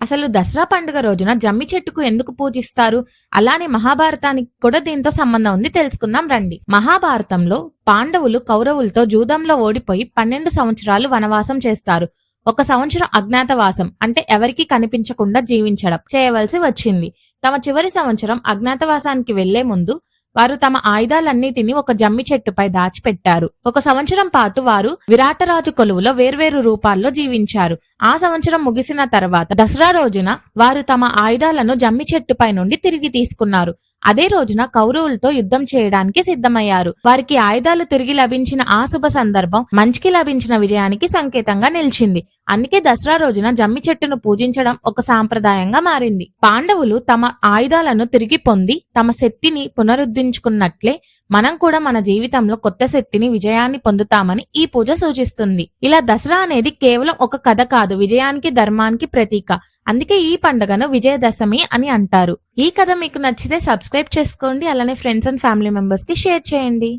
అసలు దసరా పండుగ రోజున జమ్మి చెట్టుకు ఎందుకు పూజిస్తారు? అలానే మహాభారతానికి కూడా దీంతో సంబంధం ఉంది. తెలుసుకుందాం రండి. మహాభారతంలో పాండవులు కౌరవులతో జూదంలో ఓడిపోయి పన్నెండు సంవత్సరాలు వనవాసం చేస్తారు. ఒక సంవత్సరం అజ్ఞాతవాసం అంటే ఎవరికీ కనిపించకుండా జీవించడం చేయవలసి వచ్చింది. తమ చివరి సంవత్సరం అజ్ఞాతవాసానికి వెళ్ళే ముందు వారు తమ ఆయుధాలన్నిటిని ఒక జమ్మి చెట్టుపై దాచిపెట్టారు. ఒక సంవత్సరం పాటు వారు విరాటరాజు కొలువులో వేర్వేరు రూపాల్లో జీవించారు. ఆ సంవత్సరం ముగిసిన తర్వాత దసరా రోజున వారు తమ ఆయుధాలను జమ్మి చెట్టుపై నుండి తిరిగి తీసుకున్నారు. అదే రోజున కౌరవులతో యుద్ధం చేయడానికి సిద్ధమయ్యారు. వారికి ఆయుధాలు తిరిగి లభించిన ఆ శుభ సందర్భం మంచికి లభించిన విజయానికి సంకేతంగా నిలిచింది. అందుకే దసరా రోజున జమ్మి చెట్టును పూజించడం ఒక సాంప్రదాయంగా మారింది. పాండవులు తమ ఆయుధాలను తిరిగి పొంది తమ శక్తిని పునరుద్ధరించుకున్నట్లే మనం కూడా మన జీవితంలో కొత్త శక్తిని విజయాన్ని పొందుతామని ఈ పూజ సూచిస్తుంది. ఇలా దసరా అనేది కేవలం ఒక కథ కాదు విజయానికి ధర్మానికి ప్రతీక. అందుకే ఈ పండుగను విజయదశమి అని అంటారు. ఈ కథ మీకు నచ్చితే సబ్స్క్రైబ్ చేసుకోండి అలానే ఫ్రెండ్స్ అండ్ ఫ్యామిలీ మెంబర్స్కి షేర్ చేయండి.